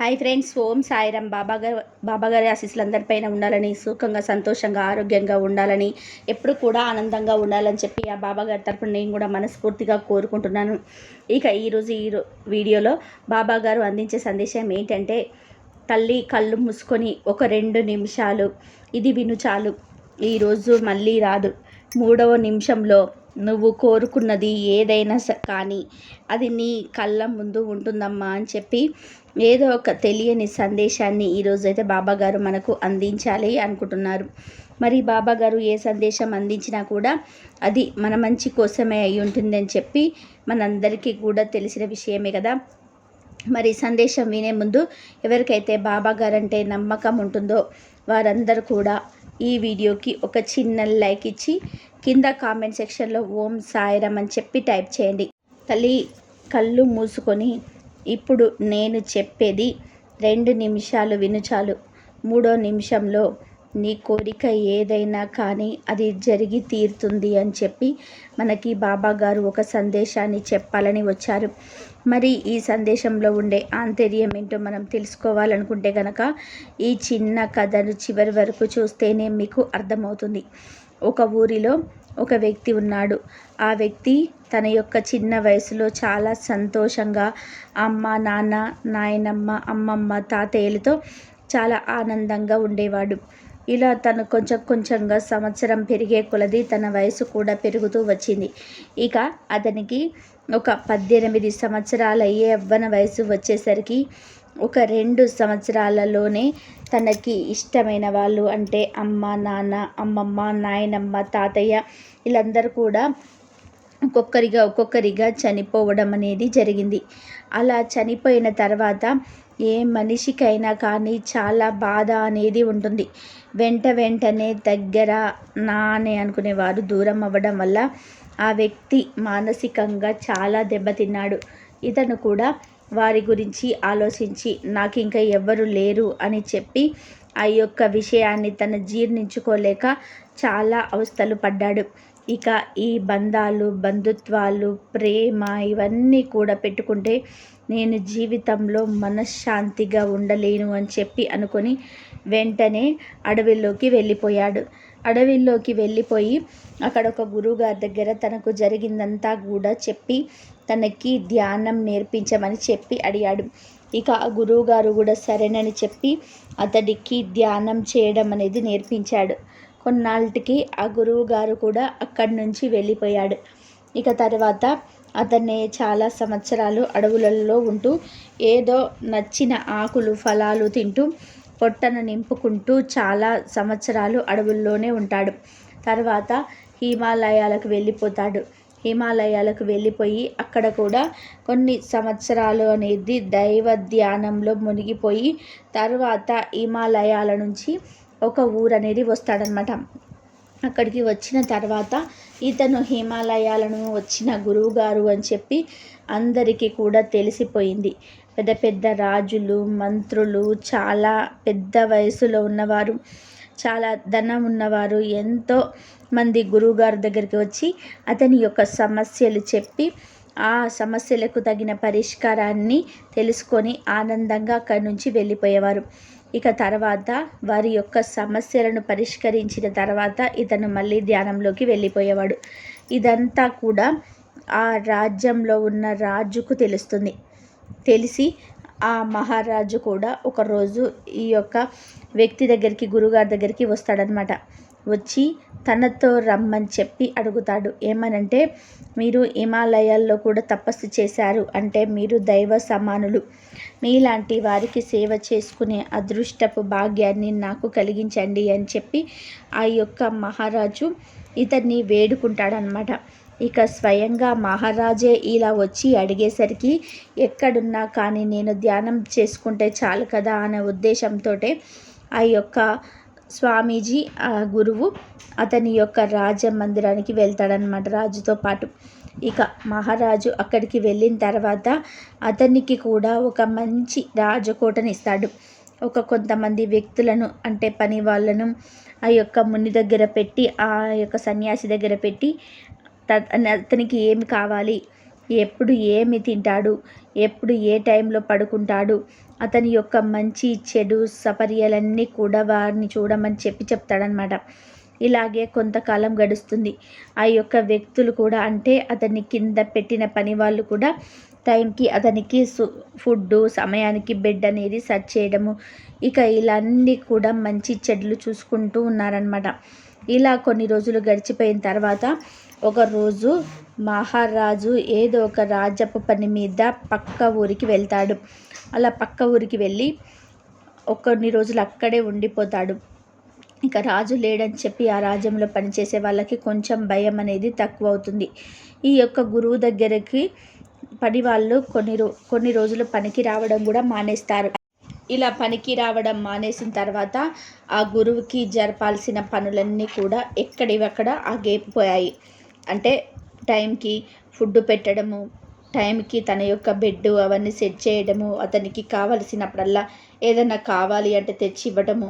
Hi friends Om Sairam. బాబా గారు బాబా ఆశీస్సులు అందరిపైన ఉండాలని సుఖంగా సంతోషంగా ఆరోగ్యంగా ఉండాలని ఎప్పుడు కూడా ఆనందంగా ఉండాలని చెప్పి ఆ బాబా గారి తరపున నేను కూడా మనస్ఫూర్తిగా కోరుకుంటున్నాను. ఇక ఈరోజు ఈ వీడియోలో బాబాగారు అందించే సందేశం ఏంటంటే తల్లి కళ్ళు మూసుకొని ఒక రెండు నిమిషాలు ఇది విను చాలు ఈరోజు మళ్ళీ రాదు. మూడవ నిమిషంలో నువ్వు కోరుకున్నది ఏదైనా స కానీ అది నీ కళ్ళ ముందు ఉంటుందమ్మా అని చెప్పి ఏదో ఒక తెలియని సందేశాన్ని ఈరోజైతే బాబాగారు మనకు అందించాలి అనుకుంటున్నారు. మరి బాబాగారు ఏ సందేశం అందించినా కూడా అది మన మంచి కోసమే అయి ఉంటుందని చెప్పి మనందరికీ కూడా తెలిసిన విషయమే కదా. మరి సందేశం వినే ముందు ఎవరికైతే బాబా గారంటే నమ్మకం ఉంటుందో వారందరూ కూడా ఈ వీడియోకి ఒక చిన్న లైక్ ఇచ్చి కింద కామెంట్ సెక్షన్లో ఓం సాయిరామ్ అని చెప్పి టైప్ చేయండి. తల్లి కళ్ళు మూసుకొని ఇప్పుడు నేను చెప్పేది రెండు నిమిషాలు విను చాలు. మూడో నిమిషంలో నీ కోరిక ఏదైనా కానీ అది జరిగి తీరుతుంది అని చెప్పి మనకి బాబా గారు ఒక సందేశాన్ని చెప్పాలని వచ్చారు. మరి ఈ సందేశంలో ఉండే ఆంతర్యం ఏంటో మనం తెలుసుకోవాలనుకుంటే కనుక ఈ చిన్న కథను చివరి వరకు చూస్తేనే మీకు అర్థమవుతుంది. ఒక ఊరిలో ఒక వ్యక్తి ఉన్నాడు. ఆ వ్యక్తి తన యొక్క చిన్న వయసులో చాలా సంతోషంగా అమ్మ నాన్న నాయనమ్మ అమ్మమ్మ తాతయ్యలతో చాలా ఆనందంగా ఉండేవాడు. ఇలా తను కొంచెం కొంచెంగా సంవత్సరం పెరిగే కొలది తన వయసు కూడా పెరుగుతూ వచ్చింది. ఇక అతనికి ఒక పద్దెనిమిది సంవత్సరాల యవ్వన వయసు వచ్చేసరికి ఒక రెండు సంవత్సరాలలోనే తనకి ఇష్టమైన వాళ్ళు అంటే అమ్మ నాన్న అమ్మమ్మ నాయనమ్మ తాతయ్య వీళ్ళందరూ కూడా ఒక్కొక్కరిగా ఒక్కొక్కరిగా చనిపోవడం అనేది జరిగింది. అలా చనిపోయిన తర్వాత ఏ మనిషికైనా కానీ చాలా బాధ అనేది ఉంటుంది. వెంట వెంటనే దగ్గర నా అని అనుకునేవారు. దూరం అవ్వడం వల్ల ఆ వ్యక్తి మానసికంగా చాలా దెబ్బతిన్నాడు. ఇతను కూడా వారి గురించి ఆలోచించి నాకు ఇంకా ఎవ్వరు లేరు అని చెప్పి ఆ యొక్క విషయాన్ని తన జీర్ణించుకోలేక చాలా అవస్థలు పడ్డాడు. ఇక ఈ బంధాలు బంధుత్వాలు ప్రేమ ఇవన్నీ కూడా పెట్టుకుంటే నేను జీవితంలో మనశ్శాంతిగా ఉండలేను అని చెప్పి అనుకొని వెంటనే అడవిలోకి వెళ్ళిపోయాడు. అడవిలోకి వెళ్ళిపోయి అక్కడ ఒక గురువుగారి దగ్గర తనకు జరిగిందంతా కూడా చెప్పి తనకి ధ్యానం నేర్పించమని చెప్పి అడిగాడు. ఇక ఆ గురువుగారు కూడా సరేనని చెప్పి అతడికి ధ్యానం చేయడం అనేది నేర్పించాడు. కొన్నాళ్ళకి ఆ గురువు గారు కూడా అక్కడి నుంచి వెళ్ళిపోయాడు. ఇక తర్వాత అతన్ని చాలా సంవత్సరాలు అడవులలో ఉంటూ ఏదో నచ్చిన ఆకులు ఫలాలు తింటూ పొట్టను నింపుకుంటూ చాలా సంవత్సరాలు అడవుల్లోనే ఉంటాడు. తర్వాత హిమాలయాలకు వెళ్ళిపోతాడు. హిమాలయాలకు వెళ్ళిపోయి అక్కడ కూడా కొన్ని సంవత్సరాలు అనేది దైవ ధ్యానంలో మునిగిపోయి తర్వాత హిమాలయాల నుంచి ఒక ఊరు అనేది వస్తాడనమాట అక్కడికి వచ్చిన తర్వాత ఇతను హిమాలయాలను వచ్చిన గురువుగారు అని చెప్పి అందరికీ కూడా తెలిసిపోయింది. పెద్ద పెద్ద రాజులు మంత్రులు చాలా పెద్ద వయసులో ఉన్నవారు చాలా ధనం ఉన్నవారు ఎంతో మంది గురువుగారి దగ్గరికి వచ్చి అతని యొక్క సమస్యలు చెప్పి ఆ సమస్యలకు తగిన పరిష్కారాన్ని తెలుసుకొని ఆనందంగా అక్కడి నుంచి వెళ్ళిపోయేవారు. ఇక తర్వాత వారి యొక్క సమస్యలను పరిష్కరించిన తర్వాత ఇతను మళ్ళీ ధ్యానంలోకి వెళ్ళిపోయేవాడు. ఇదంతా కూడా ఆ రాజ్యంలో ఉన్న రాజుకు తెలుస్తుంది. తెలిసి ఆ మహారాజు కూడా ఒకరోజు ఈ యొక్క వ్యక్తి దగ్గరికి గురుగారి దగ్గరికి వస్తాడనమాట వచ్చి తనతో రమ్మని చెప్పి అడుగుతాడు. ఏమనంటే మీరు హిమాలయాల్లో కూడా తపస్సు చేశారు. అంటే మీరు దైవ సమానులు. మీలాంటి వారికి సేవ చేసుకునే అదృష్టపు భాగ్యాన్ని నాకు కలిగించండి అని చెప్పి ఆ యొక్క మహారాజు ఇతన్ని వేడుకుంటాడనమాట ఇక స్వయంగా మహారాజే ఇలా వచ్చి అడిగేసరికి ఎక్కడున్నా కానీ నేను ధ్యానం చేసుకుంటే చాలు కదా? అనే ఉద్దేశంతో ఆ యొక్క స్వామీజీ ఆ గురువు అతని యొక్క రాజ మందిరానికి వెళ్తాడనమాట రాజుతో పాటు. ఇక మహారాజు అక్కడికి వెళ్ళిన తర్వాత అతనికి కూడా ఒక మంచి రాజకోటని ఇస్తాడు. ఒక కొంతమంది వ్యక్తులను అంటే పని వాళ్ళను ఆ యొక్క ముని దగ్గర పెట్టి ఆ యొక్క సన్యాసి దగ్గర పెట్టి అతనికి ఏమి కావాలి? ఎప్పుడు ఏమి తింటాడు? ఎప్పుడు ఏ టైంలో పడుకుంటాడు? అతని యొక్క మంచి చెడు సపర్యలన్నీ కూడా వారిని చూడమని చెప్పి చెప్తాడనమాట ఇలాగే కొంతకాలం గడుస్తుంది. ఆ యొక్క వ్యక్తులు కూడా అంటే అతన్ని కింద పెట్టిన పని వాళ్ళు కూడా టైంకి అతనికి సు ఫుడ్ సమయానికి బెడ్ అనేది సెట్ చేయడము ఇక ఇలా అన్నీ కూడా మంచి చెడ్లు చూసుకుంటూ ఉన్నారనమాట ఇలా కొన్ని రోజులు గడిచిపోయిన తర్వాత ఒకరోజు మహారాజు ఏదో ఒక రాజపు పని మీద పక్క ఊరికి వెళ్తాడు. అలా పక్క ఊరికి వెళ్ళి కొన్ని రోజులు అక్కడే ఉండిపోతాడు. ఇక రాజు లేడని చెప్పి ఆ రాజ్యంలో పనిచేసే వాళ్ళకి కొంచెం భయం అనేది తక్కువ అవుతుంది ఈ యొక్క గురువు దగ్గరికి పని వాళ్ళు కొన్ని రో కొన్ని రోజులు పనికి రావడం కూడా మానేస్తారు. ఇలా పనికి రావడం మానేసిన తర్వాత ఆ గురువుకి జరపాల్సిన పనులన్నీ కూడా ఎక్కడివక్కడ ఆగిపోయాయి. అంటే టైంకి ఫుడ్ పెట్టడము టైంకి తన యొక్క బెడ్ అవన్నీ సెట్ చేయడము అతనికి కావలసినప్పుడల్లా ఏదైనా కావాలి అంటే తెచ్చి ఇవ్వడము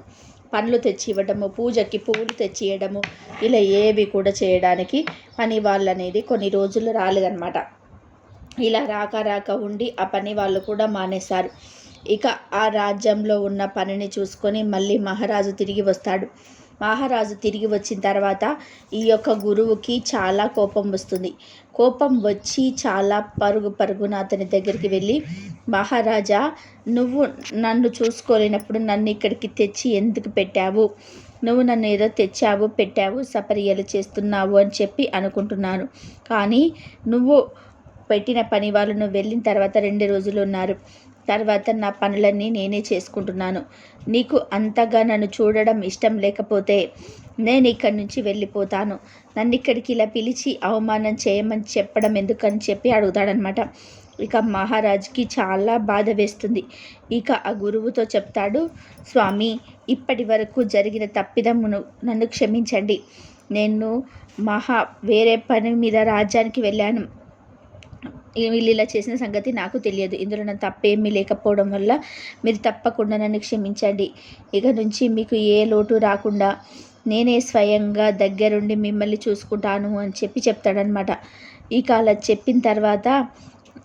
పండ్లు తెచ్చి ఇవ్వడము పూజకి పువ్వులు తెచ్చి ఇవ్వడము ఇలా ఏవి కూడా చేయడానికి పని వాళ్ళు అనేది కొన్ని రోజులు రాలేదన్నమాట. ఇలా రాక రాక ఉండి ఆ పని వాళ్ళు కూడా మానేశారు. ఇక ఆ రాజ్యంలో ఉన్న పనిని చూసుకొని మళ్ళీ మహారాజు తిరిగి వస్తాడు. మహారాజు తిరిగి వచ్చిన తర్వాత ఈ యొక్క గురువుకి చాలా కోపం వస్తుంది. కోపం వచ్చి చాలా పరుగు పరుగున అతని దగ్గరికి వెళ్ళి మహారాజా నువ్వు నన్ను చూసుకోలేనప్పుడు నన్ను ఇక్కడికి తెచ్చి ఎందుకు పెట్టావు? నువ్వు నన్ను ఏదో తెచ్చావు పెట్టావు సపర్యలు చేస్తున్నావు అని చెప్పి అనుకుంటున్నాను. కానీ నువ్వు పెట్టిన పని వాళ్ళు నువ్వు వెళ్ళిన తర్వాత రెండు రోజులు ఉన్నారు. తర్వాత నా పనులన్నీ నేనే చేసుకుంటున్నాను. నీకు అంతగా నన్ను చూడడం ఇష్టం లేకపోతే నేను ఇక్కడి నుంచి వెళ్ళిపోతాను. నన్ను ఇక్కడికి ఇలా పిలిచి అవమానం చేయమని చెప్పడం ఎందుకని చెప్పి అడుగుతాడనమాట. ఇక మహారాజ్కి చాలా బాధ వేస్తుంది. ఇక ఆ గురువుతో చెప్తాడు స్వామి ఇప్పటి వరకు జరిగిన తప్పిదమును నన్ను క్షమించండి. నేను మహా వేరే పని మీద రాజ్యానికి వెళ్ళాను. వీళ్ళు ఇలా చేసిన సంగతి నాకు తెలియదు. ఇందులో నా తప్పేమీ లేకపోవడం వల్ల మీరు తప్పకుండా నన్ను క్షమించండి. ఇక నుంచి మీకు ఏ లోటు రాకుండా నేనే స్వయంగా దగ్గరుండి మిమ్మల్ని చూసుకుంటాను అని చెప్పి చెప్తాడనమాట ఇక అలా చెప్పిన తర్వాత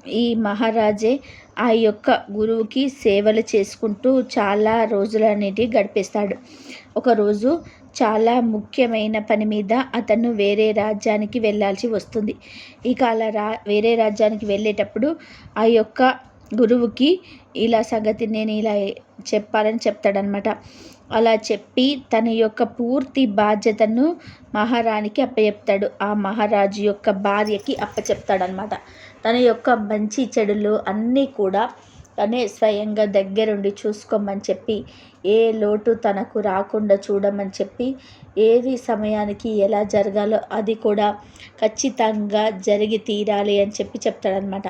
ఈ మహారాజే ఆ యొక్క గురువుకి సేవలు చేసుకుంటూ చాలా రోజులనేటివి గడిపేస్తాడు. ఒకరోజు చాలా ముఖ్యమైన పని మీద అతను వేరే రాజ్యానికి వెళ్ళాల్సి వస్తుంది. ఇక అలా రా వేరే రాజ్యానికి వెళ్ళేటప్పుడు ఆ యొక్క గురువుకి ఇలా సంగతి నేను ఇలా చెప్పాలని చెప్తాడనమాట అలా చెప్పి తన యొక్క పూర్తి బాధ్యతను మహారాణికి అప్పచెప్తాడు. ఆ మహారాజు యొక్క భార్యకి అప్పచెప్తాడనమాట తన యొక్క మంచి చెడులు అన్నీ కూడా తనే స్వయంగా దగ్గరుండి చూసుకోమని చెప్పి ఏ లోటు తనకు రాకుండా చూడమని చెప్పి ఏది సమయానికి ఎలా జరగాలో అది కూడా ఖచ్చితంగా జరిగి తీరాలి అని చెప్పి చెప్తాడనమాట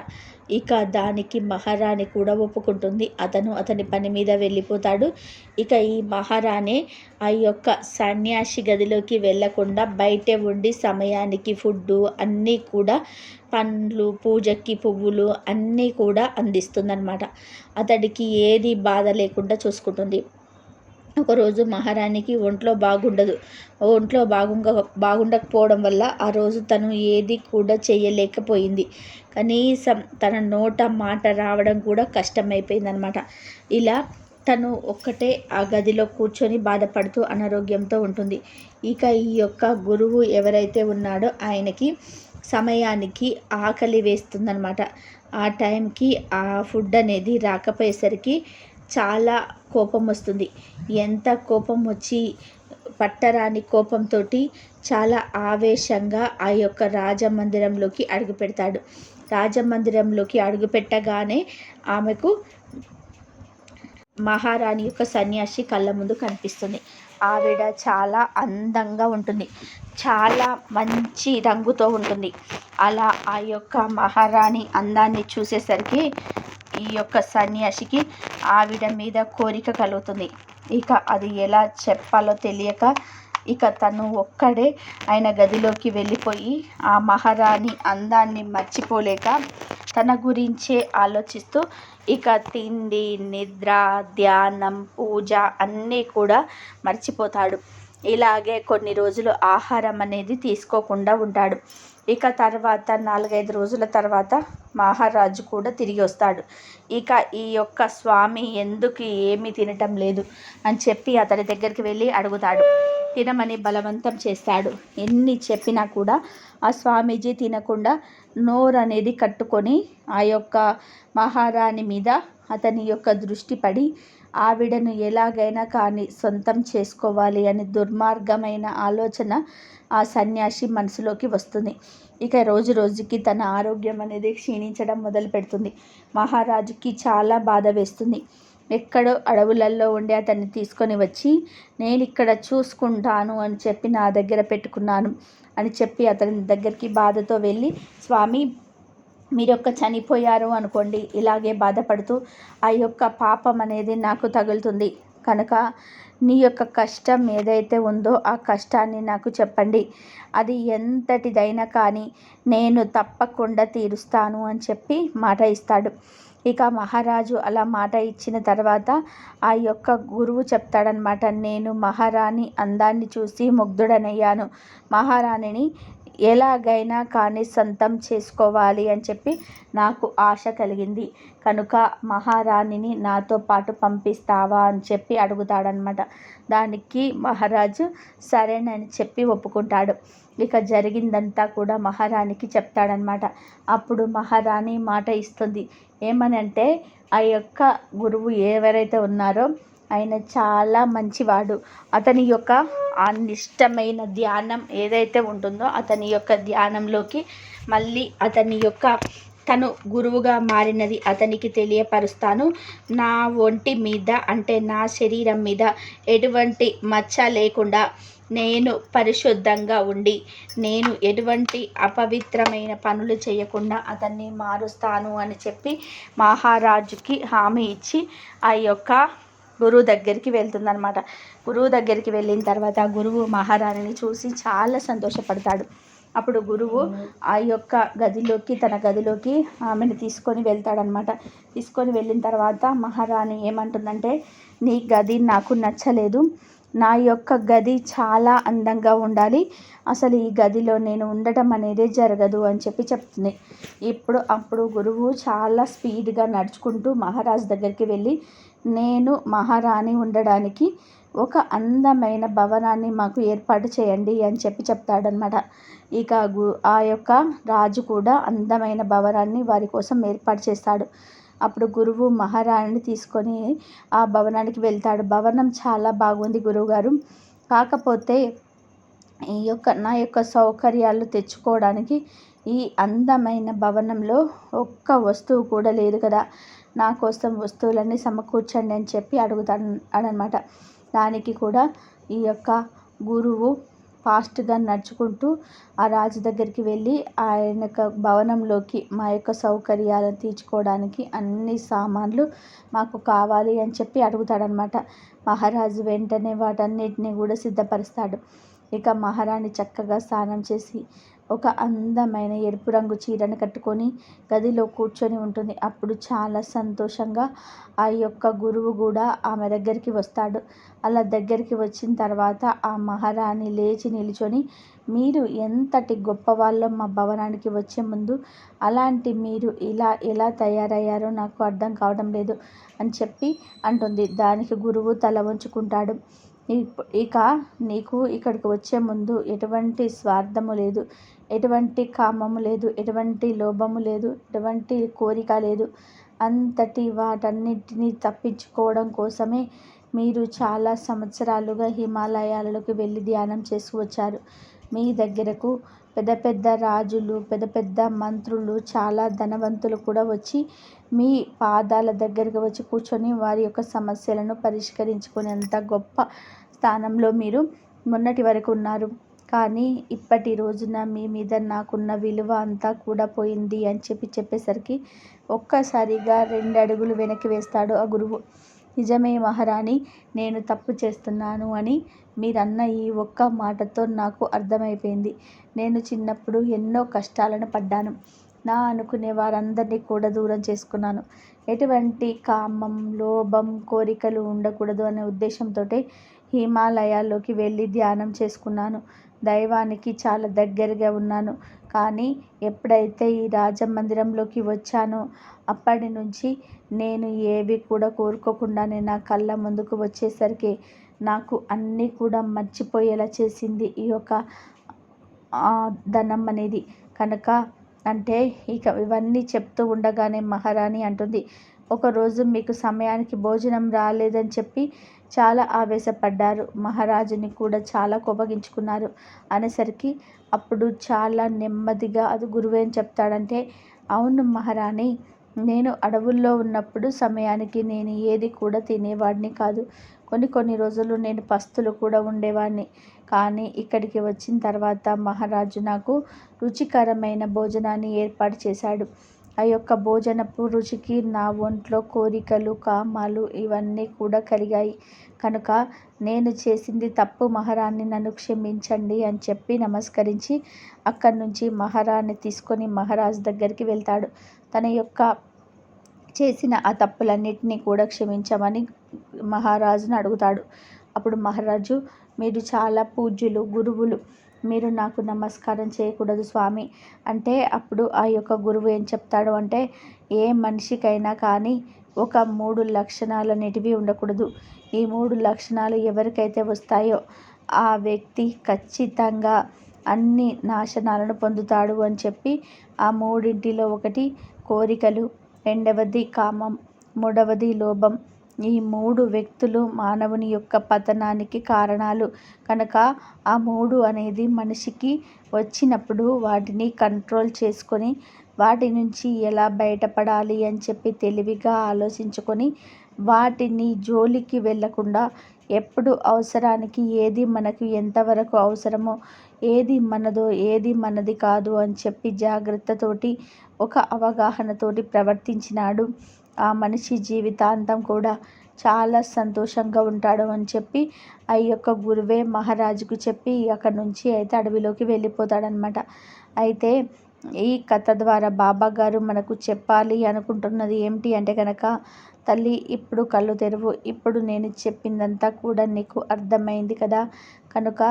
ఇక దానికి మహారాణి కూడా ఒప్పుకుంటుంది. అతను అతని పని మీద వెళ్ళిపోతాడు. ఇక ఈ మహారాణి ఆ యొక్క సన్యాసి గదిలోకి వెళ్ళకుండా బయటే ఉండి సమయానికి ఫుడ్డు అన్నీ కూడా పండ్లు పూజకి పువ్వులు అన్నీ కూడా అందిస్తుందన్నమాట. అతడికి ఏది బాధ లేకుండా చూసుకుంటుంది. ఒకరోజు మహారాణికి ఒంట్లో బాగుండదు. ఒంట్లో బాగుంగ బాగుండకపోవడం వల్ల ఆ రోజు తను ఏది కూడా చేయలేకపోయింది కనీసం తన నోట మాట రావడం కూడా కష్టమైపోయిందనమాట. ఇలా తను ఒక్కటే ఆ గదిలో కూర్చొని బాధపడుతూ అనారోగ్యంతో ఉంటుంది. ఇక ఈ యొక్క గురువు ఎవరైతే ఉన్నాడో ఆయనకి సమయానికి ఆకలి వేస్తుందనమాట. ఆ టైంకి ఆ ఫుడ్ అనేది రాకపోయేసరికి చాలా కోపం వస్తుంది. ఎంత కోపం వచ్చి పట్టరాని కోపంతో చాలా ఆవేశంగా ఆ యొక్క రాజమందిరంలోకి అడుగు పెడతాడు. రాజమందిరంలోకి అడుగు పెట్టగానే ఆమెకు మహారాణి యొక్క సన్యాసి కళ్ళ ముందు కనిపిస్తుంది. ఆవిడ చాలా అందంగా ఉంటుంది. చాలా మంచి రంగుతో ఉంటుంది. అలా ఆ యొక్క మహారాణి అందాన్ని చూసేసరికి ఈ యొక్క సన్యాసికి ఆవిడ మీద కోరిక కలుగుతుంది. ఇక అది ఎలా చెప్పాలో తెలియక ఇక తను ఒక్కడే ఆయన గదిలోకి వెళ్ళిపోయి ఆ మహారాణి అందాన్ని మర్చిపోలేక తన గురించే ఆలోచిస్తూ ఇక తిండి నిద్ర ధ్యానం పూజ అన్నీ కూడా మర్చిపోతాడు. ఇలాగే కొన్ని రోజులు ఆహారం అనేది తీసుకోకుండా ఉంటాడు. ఇక తర్వాత నాలుగైదు రోజుల తర్వాత మహారాజు కూడా తిరిగి వస్తాడు. ఇక ఈ యొక్క స్వామి ఎందుకు ఏమీ తినటం లేదు అని చెప్పి అతని దగ్గరికి వెళ్ళి అడుగుతాడు. తినమని బలవంతం చేస్తాడు. ఎన్ని చెప్పినా కూడా ఆ స్వామీజీ తినకుండా నోరు అనేది కట్టుకొని ఆ యొక్క మహారాణి మీద అతని యొక్క దృష్టి పడి ఆవిడను ఎలాగైనా కానీ సొంతం చేసుకోవాలి అని దుర్మార్గమైన ఆలోచన ఆ సన్యాసి మనసులోకి వస్తుంది. ఇక రోజు రోజుకి తన ఆరోగ్యం అనేది క్షీణించడం మొదలు పెడుతుంది. మహారాజుకి చాలా బాధ వేస్తుంది. ఎక్కడో అడవులలో ఉండి అతన్ని తీసుకొని వచ్చి నేను ఇక్కడ చూసుకుంటాను అని చెప్పి నా దగ్గర పెట్టుకున్నాను అని చెప్పి అతని దగ్గరికి బాధతో వెళ్ళి స్వామి మీరొక్క చనిపోయారు అనుకోండి. ఇలాగే బాధపడుతూ ఆ యొక్క పాపం అనేది నాకు తగులుతుంది. కనుక నీ యొక్క కష్టం ఏదైతే ఉందో ఆ కష్టాన్ని నాకు చెప్పండి. అది ఎంతటిదైనా కానీ నేను తప్పకుండా తీరుస్తాను అని చెప్పి మాట ఇస్తాడు. ఇక మహారాజు అలా మాట ఇచ్చిన తర్వాత ఆ యొక్క గురువు చెప్తాడనమాట నేను మహారాణి అందాన్ని చూసి ముగ్ధుడనయ్యాను. మహారాణిని ఎలాగైనా కానీ సొంతం చేసుకోవాలి అని చెప్పి నాకు ఆశ కలిగింది. కనుక మహారాణిని నాతో పాటు పంపిస్తావా అని చెప్పి అడుగుతాడనమాట దానికి మహారాజు సరేనని చెప్పి ఒప్పుకుంటాడు. ఇక జరిగిందంతా కూడా మహారాణికి చెప్తాడనమాట అప్పుడు మహారాణి మాట ఇస్తుంది. ఏమనంటే ఆ యొక్క గురువు ఎవరైతే ఉన్నారో ఆయన చాలా మంచివాడు. అతని యొక్క అనిష్టమైన ధ్యానం ఏదైతే ఉంటుందో అతని యొక్క ధ్యానంలోకి మళ్ళీ అతని యొక్క తను గురువుగా మారినది అతనికి తెలియపరుస్తాను. నా ఒంటి మీద అంటే నా శరీరం మీద ఎటువంటి మచ్చ లేకుండా నేను పరిశుద్ధంగా ఉండి నేను ఎటువంటి అపవిత్రమైన పనులు చేయకుండా అతన్ని మారుస్తాను అని చెప్పి మహారాజుకి హామీ ఇచ్చి ఆ యొక్క గురువు దగ్గరికి వెళ్తుందనమాట గురువు దగ్గరికి వెళ్ళిన తర్వాత గురువు మహారాణిని చూసి చాలా సంతోషపడతాడు. అప్పుడు గురువు ఆ యొక్క గదిలోకి తన గదిలోకి ఆమెను తీసుకొని వెళ్తాడనమాట తీసుకొని వెళ్ళిన తర్వాత మహారాణి ఏమంటుందంటే నీ గది నాకు నచ్చలేదు. నా యొక్క గది చాలా అందంగా ఉండాలి. అసలు ఈ గదిలో నేను ఉండటం అనేది జరగదు అని చెప్పి చెప్తుంది. ఇప్పుడు అప్పుడు గురువు చాలా స్పీడ్గా నడుచుకుంటూ మహారాజు దగ్గరికి వెళ్ళి నేను మహారాణి ఉండడానికి ఒక అందమైన భవనాన్ని మాకు ఏర్పాటు చేయండి అని చెప్పి చెప్తాడనమాట ఇక గు ఆ యొక్క రాజు కూడా అందమైన భవనాన్ని వారి కోసం ఏర్పాటు చేస్తాడు. అప్పుడు గురువు మహారాణిని తీసుకొని ఆ భవనానికి వెళ్తాడు. భవనం చాలా బాగుంది గురువుగారు. కాకపోతే ఈ యొక్క నా యొక్క సౌకర్యాలు తెచ్చుకోవడానికి ఈ అందమైన భవనంలో ఒక్క వస్తువు కూడా లేదు కదా. నా కోసం వస్తువులన్నీ సమకూర్చండి అని చెప్పి అడుగుతాడు అనమాట దానికి కూడా ఈ యొక్క గురువు ఫాస్ట్గా నడుచుకుంటూ ఆ రాజు దగ్గరికి వెళ్ళి ఆయన యొక్క భవనంలోకి మా యొక్క సౌకర్యాలను తీర్చుకోవడానికి అన్ని సామాన్లు మాకు కావాలి అని చెప్పి అడుగుతాడనమాట. మహారాజు వెంటనే వాటన్నిటిని కూడా సిద్ధపరుస్తాడు. ఇక మహారాణి చక్కగా స్నానం చేసి ఒక అందమైన ఎరుపు రంగు చీరను కట్టుకొని గదిలో కూర్చొని ఉంటుంది. అప్పుడు చాలా సంతోషంగా ఆ యొక్క గురువు కూడా ఆమె దగ్గరికి వస్తాడు. అలా దగ్గరికి వచ్చిన తర్వాత ఆ మహారాణి లేచి నిలుచొని మీరు ఎంతటి గొప్పవాళ్ళో మా భవనానికి వచ్చే ముందు అలాంటి మీరు ఇలా ఎలా తయారయ్యారో నాకు అర్థం కావడం లేదు అని చెప్పి అంటుంది. దానికి గురువు తల వంచుకుంటాడు. ఇక నీకు ఇక్కడికి వచ్చే ముందు ఎటువంటి స్వార్థము లేదు ఎటువంటి కామము లేదు ఎటువంటి లోభము లేదు ఎటువంటి కోరిక లేదు. అంతటి వాటన్నిటిని తప్పించుకోవడం కోసమే మీరు చాలా సంవత్సరాలుగా హిమాలయాలలోకి వెళ్ళి ధ్యానం చేసుకువచ్చారు మీ దగ్గరకు పెద్ద పెద్ద రాజులు పెద్ద పెద్ద మంత్రులు చాలా ధనవంతులు కూడా వచ్చి మీ పాదాల దగ్గరికి వచ్చి కూర్చొని వారి యొక్క సమస్యలను పరిష్కరించుకునేంత గొప్ప స్థానంలో మీరు మొన్నటి వరకు ఉన్నారు. కానీ ఇప్పటి రోజున మీ మీద నాకున్న విలువ అంతా కూడా పోయింది అని చెప్పి చెప్పేసరికి ఒక్కసారిగా రెండు అడుగులు వెనక్కి వేస్తాడు ఆ గురువు. నిజమే మహారాణి నేను తప్పు చేస్తున్నాను అని మీరన్న ఈ ఒక్క మాటతో నాకు అర్థమైపోయింది. నేను చిన్నప్పుడు ఎన్నో కష్టాలను పడ్డాను. నా అనుకునే వారందరినీ కూడా దూరం చేసుకున్నాను. ఎటువంటి కామం లోభం కోరికలు ఉండకూడదు అనే ఉద్దేశంతో హిమాలయాల్లోకి వెళ్ళి ధ్యానం చేసుకున్నాను. దైవానికి చాలా దగ్గరగా ఉన్నాను. కానీ ఎప్పుడైతే ఈ రాజమందిరంలోకి వచ్చానో అప్పటి నుంచి నేను ఏవి కూడా కోరుకోకుండానే నా కళ్ళ ముందుకు వచ్చేసరికి నాకు అన్నీ కూడా మర్చిపోయేలా చేసింది ఈ యొక్క ధనం అనేది. కనుక అంటే ఇక ఇవన్నీ చెప్తూ ఉండగానే మహారాణి అంటుంది ఒకరోజు మీకు సమయానికి భోజనం రాలేదని చెప్పి చాలా ఆవేశపడ్డారు. మహారాజుని కూడా చాలా కోపగించుకున్నారు. అనేసరికి అప్పుడు చాలా నెమ్మదిగా అది గురువేం చెప్తాడంటే అవును మహారాణి నేను అడవుల్లో ఉన్నప్పుడు సమయానికి నేను ఏది కూడా తినేవాడిని కాదు. కొన్ని కొన్ని రోజులు నేను పస్తులు కూడా ఉండేవాడిని. కానీ ఇక్కడికి వచ్చిన తర్వాత మహారాజు నాకు రుచికరమైన భోజనాన్ని ఏర్పాటు చేశాడు. ఆ యొక్క భోజనపు రుచికి నా ఒంట్లో కోరికలు కామాలు ఇవన్నీ కూడా కలిగాయి. కనుక నేను చేసింది తప్పు మహారాణి నన్ను క్షమించండి అని చెప్పి నమస్కరించి అక్కడి నుంచి మహారాణి తీసుకొని మహారాజు దగ్గరికి వెళ్తాడు. తన యొక్క చేసిన ఆ తప్పులన్నిటినీ కూడా క్షమించమని మహారాజును అడుగుతాడు. అప్పుడు మహారాజు మీరు చాలా పూజ్యులు గురువులు మీరు నాకు నమస్కారం చేయకూడదు స్వామి. అంటే అప్పుడు ఆ యొక్క గురువు ఏం చెప్తాడు అంటే ఏ మనిషికైనా కానీ ఒక మూడు లక్షణాలు అనేటివి ఉండకూడదు. ఈ మూడు లక్షణాలు ఎవరికైతే వస్తాయో ఆ వ్యక్తి ఖచ్చితంగా అన్ని నాశనాలను పొందుతాడు అని చెప్పి ఆ మూడింటిలో ఒకటి కోరికలు రెండవది కామం మూడవది లోభం ఈ మూడు వ్యక్తులు మానవుని యొక్క పతనానికి కారణాలు. కనుక ఆ మూడు అనేది మనిషికి వచ్చినప్పుడు వాటిని కంట్రోల్ చేసుకొని వాటి నుంచి ఎలా బయటపడాలి అని చెప్పి తెలివిగా ఆలోచించుకొని వాటిని జోలికి వెళ్ళకుండా ఎప్పుడు అవసరానికి ఏది మనకు ఎంతవరకు అవసరమో ఏది మనదో ఏది మనది కాదు అని చెప్పి జాగ్రత్తతోటి ఒక అవగాహనతోటి ప్రవర్తించినాడు. ఆ మనిషి జీవితాంతం కూడా చాలా సంతోషంగా ఉంటాడు అని చెప్పి ఆ యొక్క గురువే మహారాజుకు చెప్పి అక్కడ నుంచి అయితే అడవిలోకి వెళ్ళిపోతాడనమాట అయితే ఈ కథ ద్వారా బాబా గారు మనకు చెప్పాలి అనుకుంటున్నది ఏమిటి అంటే కనుక తల్లి ఇప్పుడు కళ్ళు తెరువు. ఇప్పుడు నేను చెప్పిందంతా కూడా నీకు అర్థమైంది కదా. కనుక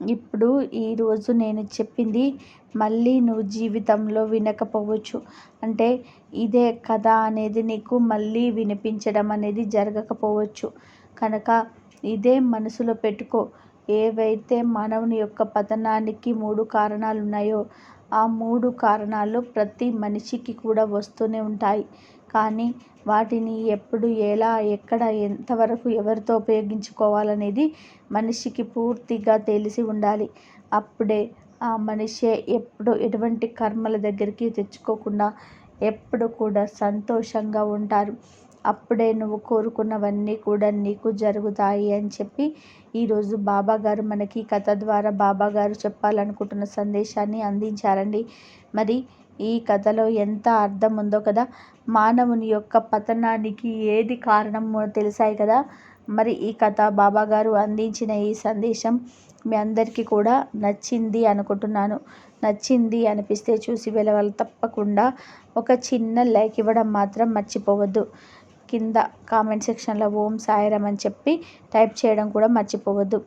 ఇప్పుడు ఈరోజు నేను చెప్పింది మళ్ళీ నువ్వు జీవితంలో వినకపోవచ్చు. అంటే ఇదే కథ అనేది నీకు మళ్ళీ వినిపించడం అనేది జరగకపోవచ్చు. కనుక ఇదే మనసులో పెట్టుకో. ఏవైతే మానవుని యొక్క పతనానికి మూడు కారణాలు ఉన్నాయో ఆ మూడు కారణాలు ప్రతి మనిషికి కూడా వస్తూనే ఉంటాయి. కానీ వాటిని ఎప్పుడు ఎలా ఎక్కడ ఎంతవరకు ఎవరితో ఉపయోగించుకోవాలనేది మనిషికి పూర్తిగా తెలిసి ఉండాలి. అప్పుడే ఆ మనిషే ఎప్పుడు ఎటువంటి కర్మల దగ్గరికి తెచ్చుకోకుండా ఎప్పుడు కూడా సంతోషంగా ఉంటారు. అప్పుడే నువ్వు కోరుకున్నవన్నీ కూడా నీకు జరుగుతాయి అని చెప్పి ఈరోజు బాబాగారు మనకి కథ ద్వారా బాబాగారు చెప్పాలనుకుంటున్న సందేశాన్ని అందించారండి. మరి ఈ కథలో ఎంత అర్థం ఉందో కదా. మానవుని యొక్క పతనానికి ఏది కారణమో తెలిసాయి కదా. మరి ఈ కథ బాబా గారు అందించిన ఈ సందేశం మీ అందరికీ కూడా నచ్చింది అనుకుంటున్నాను. నచ్చింది అనిపిస్తే చూసి వెళ్ళవాలి తప్పకుండా. ఒక చిన్న లైక్ ఇవ్వడం మాత్రం మర్చిపోవద్దు. కింద కామెంట్ సెక్షన్లో ఓం సాయరం అని చెప్పి టైప్ చేయడం కూడా మర్చిపోవద్దు.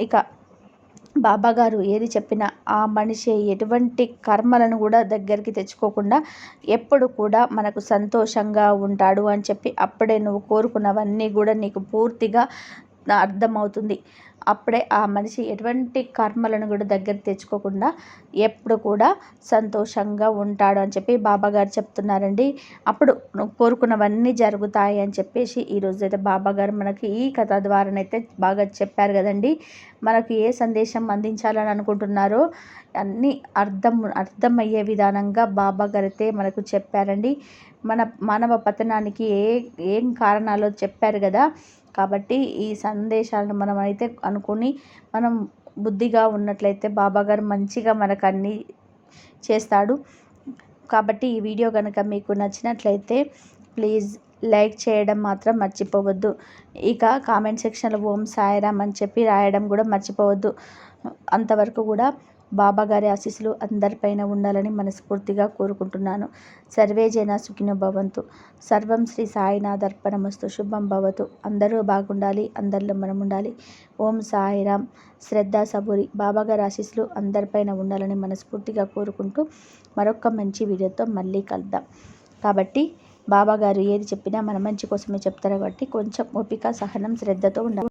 ఇక బాబాగారు ఏది చెప్పినా ఆ మనిషి ఎటువంటి కర్మలను కూడా దగ్గరికి తెచ్చుకోకుండా ఎప్పుడు కూడా మనకు సంతోషంగా ఉంటాడు అని చెప్పి అప్పుడే నువ్వు కోరుకున్నవన్నీ కూడా నీకు పూర్తిగా అర్థమవుతుంది. అప్పుడే ఆ మనిషి ఎటువంటి కర్మలను కూడా దగ్గర తెచ్చుకోకుండా ఎప్పుడు కూడా సంతోషంగా ఉంటాడు అని చెప్పి బాబాగారు చెప్తున్నారండి. అప్పుడు కోరుకున్నవన్నీ జరుగుతాయి అని చెప్పేసి ఈరోజు అయితే బాబాగారు మనకి ఈ కథ ద్వారానైతే బాగా చెప్పారు కదండి. మనకు ఏ సందేశం అందించాలని అనుకుంటున్నారో అన్నీ అర్థం అర్థమయ్యే విధానంగా బాబాగారు అయితే మనకు చెప్పారండి. మన మానవ పతనానికి ఏ ఏం కారణాలు చెప్పారు కదా కాబట్టి ఈ సందేశాలను మనం అయితే అనుకుని మనం బుద్ధిగా ఉన్నట్లయితే బాబాగారు మంచిగా మనకు అన్నీ చేస్తాడు. కాబట్టి ఈ వీడియో కనుక మీకు నచ్చినట్లయితే ప్లీజ్ లైక్ చేయడం మాత్రం మర్చిపోవద్దు. ఇక కామెంట్ సెక్షన్లో ఓం సాయిరామ్ అని చెప్పి రాయడం కూడా మర్చిపోవద్దు. అంతవరకు కూడా బాబాగారి ఆశీస్సులు అందరిపైన ఉండాలని మనస్ఫూర్తిగా కోరుకుంటున్నాను. సర్వే జన సుఖినో భవంతు. సర్వం శ్రీ సాయినాథ్ అర్పణమస్తు. శుభం భవతు. అందరూ బాగుండాలి అందరిలో మనం ఉండాలి ఓం సాయిరామ్. శ్రద్ధ సబూరి. బాబాగారి ఆశీస్సులు అందరిపైన ఉండాలని మనస్ఫూర్తిగా కోరుకుంటూ మరొక మంచి వీడియోతో మళ్ళీ కలుద్దాం. కాబట్టి బాబాగారు ఏది చెప్పినా మన మంచి కోసమే చెప్తారు కాబట్టి కొంచెం ఓపిక సహనం శ్రద్ధతో ఉండాలి.